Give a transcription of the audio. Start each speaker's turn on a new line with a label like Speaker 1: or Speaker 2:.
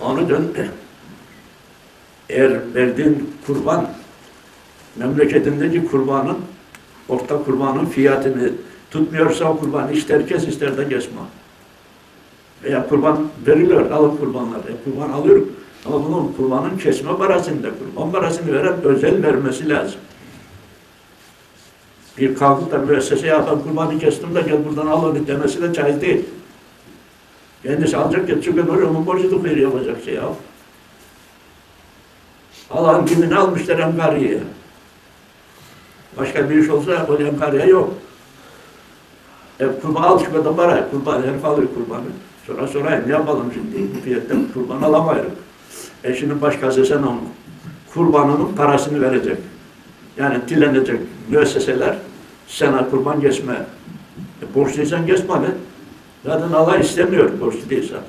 Speaker 1: Onu dön. Eğer verdiğin kurban memleketindeki kurbanın orta kurbanın fiyatını tutmuyorsa o kurbanı ister kes ister de kesme. Veya kurban veriliyor, alın kurbanlar. E, kurban alıyorum. Ama bunun kurbanın kesme parasını da kurban parasını veren özel vermesi lazım. Bir kalkıp da müesseseye adam kurbanı kestim de gel buradan al onu demesi de caiz değil. Kendisi alacak geçecek ömür onun borcunu veriyor yapacak şey ya. Allah'ın kimini almışlar Emkari'ye. Başka bir iş olsa o Emkari'ye yok. E, kurban al şu kadar para, kurban herif alıyor kurbanı. Sonra sorayım ne yapalım şimdi fiyatla kurban alamayız. E şimdi başkası sen onun kurbanının parasını verecek. Yani dilenecek müesseseler sana kurban kesme. E, borçluysan kesme be. Zaten Allah istemiyor borçlu değilsen.